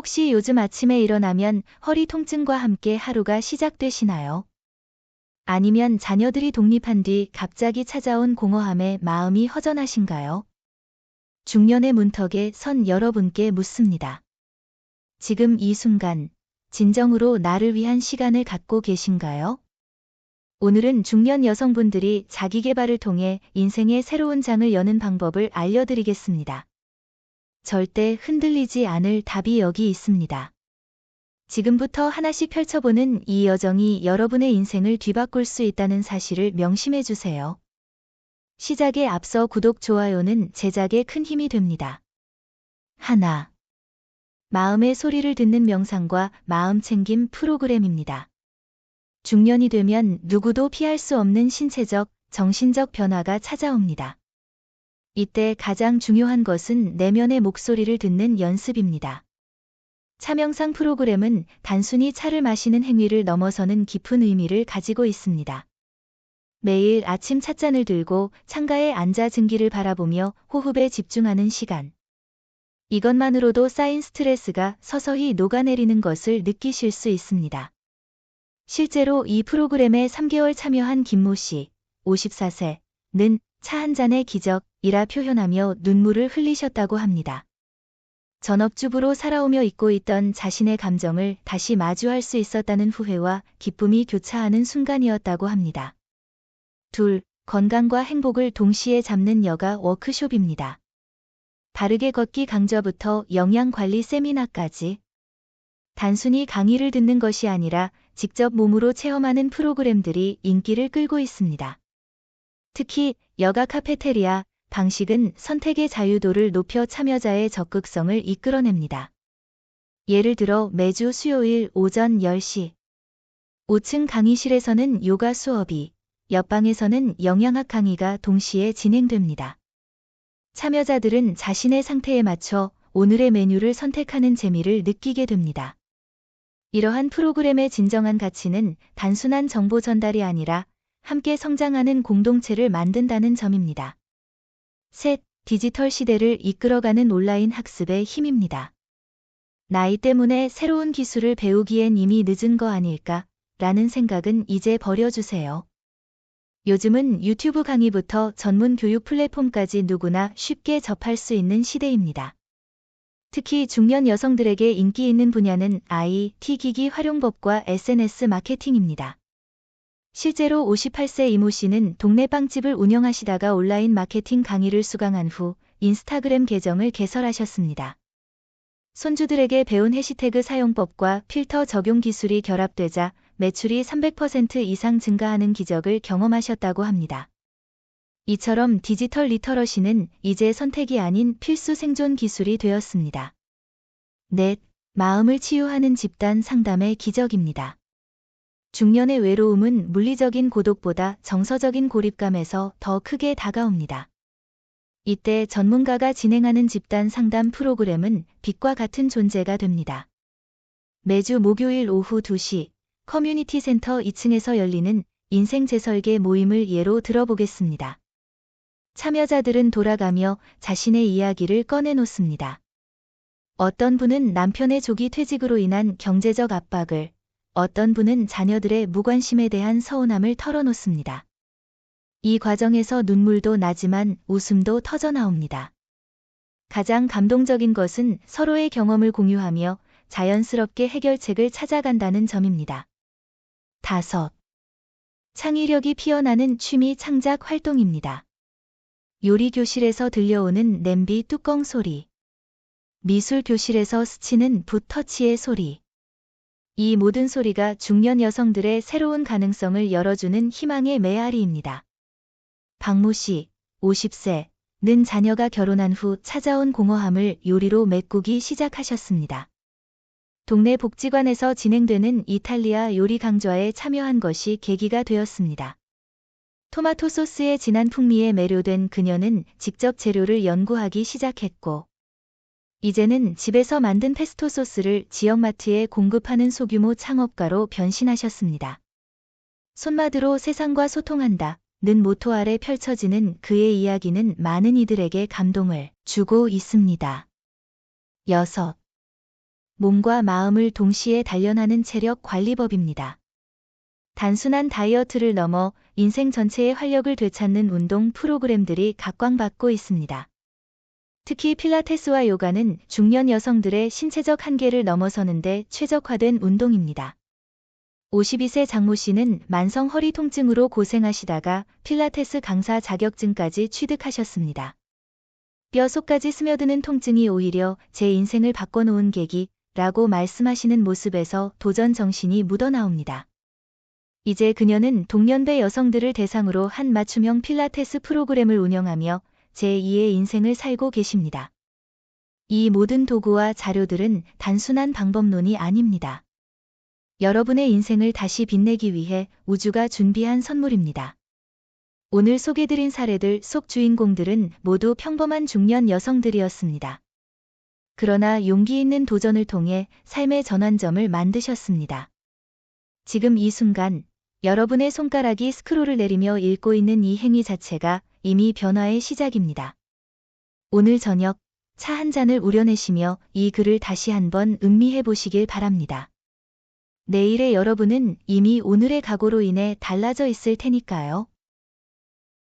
혹시 요즘 아침에 일어나면 허리 통증과 함께 하루가 시작되시나요? 아니면 자녀들이 독립한 뒤 갑자기 찾아온 공허함에 마음이 허전하신가요? 중년의 문턱에 선 여러분께 묻습니다. 지금 이 순간, 진정으로 나를 위한 시간을 갖고 계신가요? 오늘은 중년 여성분들이 자기 개발을 통해 인생의 새로운 장을 여는 방법을 알려드리겠습니다. 절대 흔들리지 않을 답이 여기 있습니다. 지금부터 하나씩 펼쳐보는 이 여정이 여러분의 인생을 뒤바꿀 수 있다는 사실을 명심해 주세요. 시작에 앞서 구독, 좋아요는 제작에 큰 힘이 됩니다. 하나. 마음의 소리를 듣는 명상과 마음 챙김 프로그램입니다. 중년이 되면 누구도 피할 수 없는 신체적, 정신적 변화가 찾아옵니다. 이때 가장 중요한 것은 내면의 목소리를 듣는 연습입니다. 차명상 프로그램은 단순히 차를 마시는 행위를 넘어서는 깊은 의미를 가지고 있습니다. 매일 아침 찻잔을 들고 창가에 앉아 증기를 바라보며 호흡에 집중하는 시간. 이것만으로도 쌓인 스트레스가 서서히 녹아내리는 것을 느끼실 수 있습니다. 실제로 이 프로그램에 3개월 참여한 김모 씨, 54세 는 차 한 잔의 기적 이라 표현하며 눈물을 흘리셨다고 합니다. 전업주부로 살아오며 잊고 있던 자신의 감정을 다시 마주할 수 있었다는 후회와 기쁨이 교차하는 순간이었다고 합니다. 둘, 건강과 행복을 동시에 잡는 여가 워크숍입니다. 바르게 걷기 강좌부터 영양관리 세미나까지 단순히 강의를 듣는 것이 아니라 직접 몸으로 체험하는 프로그램들이 인기를 끌고 있습니다. 특히 여가 카페테리아, 방식은 선택의 자유도를 높여 참여자의 적극성을 이끌어냅니다. 예를 들어 매주 수요일 오전 10시 5층 강의실에서는 요가 수업이, 옆방에서는 영양학 강의가 동시에 진행됩니다. 참여자들은 자신의 상태에 맞춰 오늘의 메뉴를 선택하는 재미를 느끼게 됩니다. 이러한 프로그램의 진정한 가치는 단순한 정보 전달이 아니라 함께 성장하는 공동체를 만든다는 점입니다. 셋, 디지털 시대를 이끌어가는 온라인 학습의 힘입니다. 나이 때문에 새로운 기술을 배우기엔 이미 늦은 거 아닐까? 라는 생각은 이제 버려주세요. 요즘은 유튜브 강의부터 전문 교육 플랫폼까지 누구나 쉽게 접할 수 있는 시대입니다. 특히 중년 여성들에게 인기 있는 분야는 IT 기기 활용법과 SNS 마케팅입니다. 실제로 58세 이모 씨는 동네 빵집을 운영하시다가 온라인 마케팅 강의를 수강한 후 인스타그램 계정을 개설하셨습니다. 손주들에게 배운 해시태그 사용법과 필터 적용 기술이 결합되자 매출이 300% 이상 증가하는 기적을 경험하셨다고 합니다. 이처럼 디지털 리터러시는 이제 선택이 아닌 필수 생존 기술이 되었습니다. 넷, 마음을 치유하는 집단 상담의 기적입니다. 중년의 외로움은 물리적인 고독보다 정서적인 고립감에서 더 크게 다가옵니다. 이때 전문가가 진행하는 집단 상담 프로그램은 빛과 같은 존재가 됩니다. 매주 목요일 오후 2시 커뮤니티 센터 2층에서 열리는 인생 재설계 모임을 예로 들어보겠습니다. 참여자들은 돌아가며 자신의 이야기를 꺼내놓습니다. 어떤 분은 남편의 조기 퇴직으로 인한 경제적 압박을, 어떤 분은 자녀들의 무관심에 대한 서운함을 털어놓습니다. 이 과정에서 눈물도 나지만 웃음도 터져나옵니다. 가장 감동적인 것은 서로의 경험을 공유하며 자연스럽게 해결책을 찾아간다는 점입니다. 다섯. 창의력이 피어나는 취미 창작 활동입니다. 요리 교실에서 들려오는 냄비 뚜껑 소리. 미술 교실에서 스치는 붓 터치의 소리. 이 모든 소리가 중년 여성들의 새로운 가능성을 열어주는 희망의 메아리입니다. 박모 씨, 50세 는 자녀가 결혼한 후 찾아온 공허함을 요리로 메꾸기 시작하셨습니다. 동네 복지관에서 진행되는 이탈리아 요리 강좌에 참여한 것이 계기가 되었습니다. 토마토 소스의 진한 풍미에 매료된 그녀는 직접 재료를 연구하기 시작했고, 이제는 집에서 만든 페스토 소스를 지역마트에 공급하는 소규모 창업가로 변신하셨습니다. 손마드로 세상과 소통한다. 는 모토 아래 펼쳐지는 그의 이야기는 많은 이들에게 감동을 주고 있습니다. 6. 몸과 마음을 동시에 단련하는 체력 관리법입니다. 단순한 다이어트를 넘어 인생 전체의 활력을 되찾는 운동 프로그램들이 각광받고 있습니다. 특히 필라테스와 요가는 중년 여성들의 신체적 한계를 넘어서는데 최적화된 운동입니다. 52세 장모 씨는 만성 허리 통증으로 고생하시다가 필라테스 강사 자격증까지 취득하셨습니다. 뼈 속까지 스며드는 통증이 오히려 제 인생을 바꿔놓은 계기, 라고 말씀하시는 모습에서 도전 정신이 묻어나옵니다. 이제 그녀는 동년배 여성들을 대상으로 한 맞춤형 필라테스 프로그램을 운영하며 제2의 인생을 살고 계십니다. 이 모든 도구와 자료들은 단순한 방법론이 아닙니다. 여러분의 인생을 다시 빛내기 위해 우주가 준비한 선물입니다. 오늘 소개드린 사례들 속 주인공들은 모두 평범한 중년 여성들이었습니다. 그러나 용기 있는 도전을 통해 삶의 전환점을 만드셨습니다. 지금 이 순간 여러분의 손가락이 스크롤을 내리며 읽고 있는 이 행위 자체가 이미 변화의 시작입니다. 오늘 저녁 차 한 잔을 우려내시며 이 글을 다시 한번 음미해 보시길 바랍니다. 내일의 여러분은 이미 오늘의 각오로 인해 달라져 있을 테니까요.